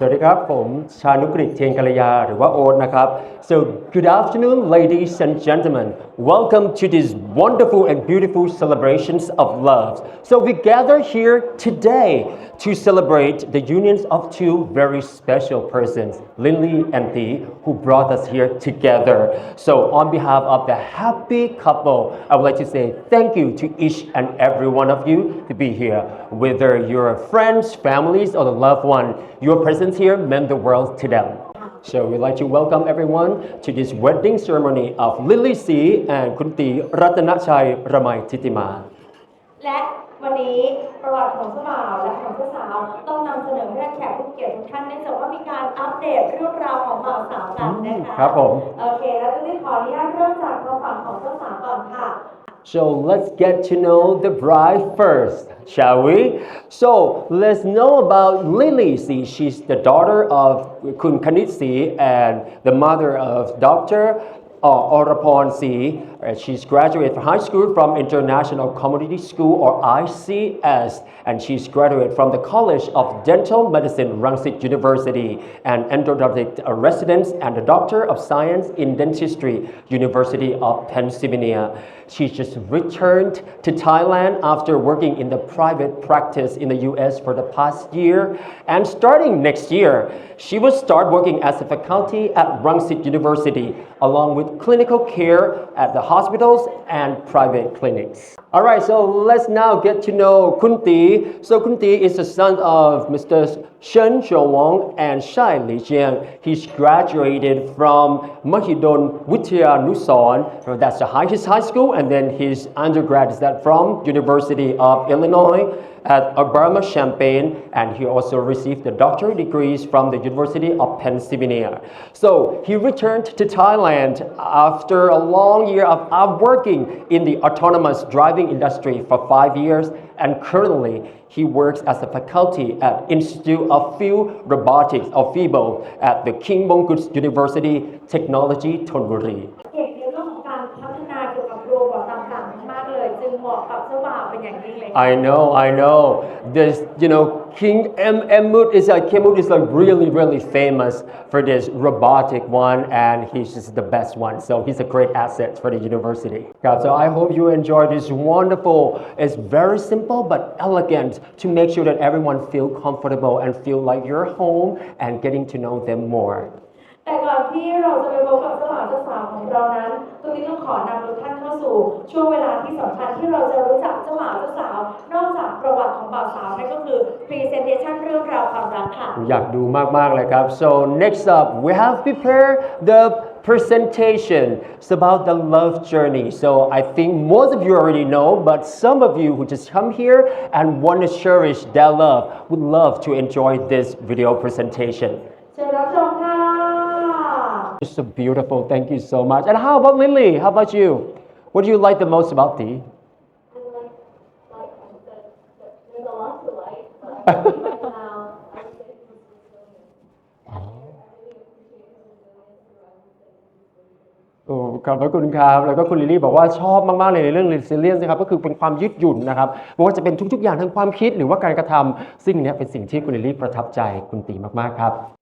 สวัสดีครับ ผมชานุกฤษเทียนกัลยา หรือว่าโอ๊ตนะครับ so good afternoon ladies and gentlemen welcome to these wonderful and beautiful celebrations of love so we gather here today to celebrate the unions of two very special persons Lindley and Thee who brought us here together so on behalf of the happy couple I would like to say thank you to each and every one of you to be here whether you're friends families or the loved one your presence here meant the world to them So we'd like to welcome everyone to this wedding ceremony of Lily C and Kunti Ratanachai Ramai Titima. และวันนี้ประวัติของเจ้าบ่าวและของเจ้าสาวต้องนำเสนอให้แขกผู้เกียรติทุกท่านได้จากว่ามีการอัปเดตเรื่องราวของบ่าวสาวกันนะคะครับผม โอเค แล้วจะได้ขออนุญาตเริ่มจากทางฝั่งของเจ้าสาวก่อนค่ะ So let's get to know the bride first, shall we? So let's know about Lily C. She's the daughter of Kun Kanit C and the mother of Dr. Uh, Orapon C. She's graduated from high school from International Community School or ICS, and she's graduated from the College of Dental Medicine, Rangsit University, and endodontic residence and a Doctor of Science in Dentistry, University of Pennsylvania. She just returned to Thailand after working in the private practice in the US for the past year, and starting next year, she will start working as a faculty at Rangsit University, along with clinical care at the hospitals and private clinics. All right, so let's now get to know Kunti. So Kunti is the son of Mr. Shen Xiaowang and Shai Li Jian. He's graduated from Mahidol Vidya Nusan, that's the highest high school, and then his undergrad is that from University of Illinois at Urbana-Champaign, and he also received the doctorate degrees from the University of Pennsylvania. So he returned to Thailand after a long year of, of working in the autonomous driving industry for five years, and currently he works as a faculty at Institute of Field Robotics or FIBO at the King Mongkut University Technology Thonburi. เก่งในเรื่องของการพัฒนาเกี่ยวกับโรบอทต่างๆมากเลย จึงเหมาะกับเจ้าบ่าวเป็นอย่างยิ่งเลย I know, I know. This, you know, King M. M. Mood is like Kim Mood is like really, really famous for this robotic one, and he's just the best one. So he's a great asset for the university. God, so I hope you enjoy this wonderful. It's very simple but elegant to make sure that everyone feel comfortable and feel like you're home and getting to know them more. แต่ก่อนที่เราจะไปพบกับเจ้าบ่าวเจ้าสาวของเรานั้นตรงนี้ต้องขอนำทุกท่านเข้าสู่ ช่วงเวลาที่สำคัญที่เราจะรู้จักเจ้าบ่าวเจ้าสาว นอกจากประวัติของบ่าวสาวนั่นก็คือ presentation เรื่องราวความรักค่ะ อยากดูมาก ๆ เลยครับ so next up we have prepared the presentation it's about the love journey so I think most of you already know but some of you who just come here and want to cherish that love would love to enjoy this video presentation it's so beautiful thank you so much and how about Lily how about you what do you like the most about thee There's a lot to like, but right now, I would say it's resilience. I really appreciate his resilience throughout his studies. โอ้ขอบพระคุณครับ แล้วก็คุณลิลลี่บอกว่าชอบมาก ๆ เลยในเรื่อง resilience นะครับ ก็คือเป็นความยืดหยุ่นนะครับไม่ว่าจะเป็นทุก ๆ อย่างทางความคิดหรือว่าการกระทำ ซึ่งเนี้ยเป็นสิ่งที่คุณลิลลี่ประทับใจคุณตีมาก ๆ ครับ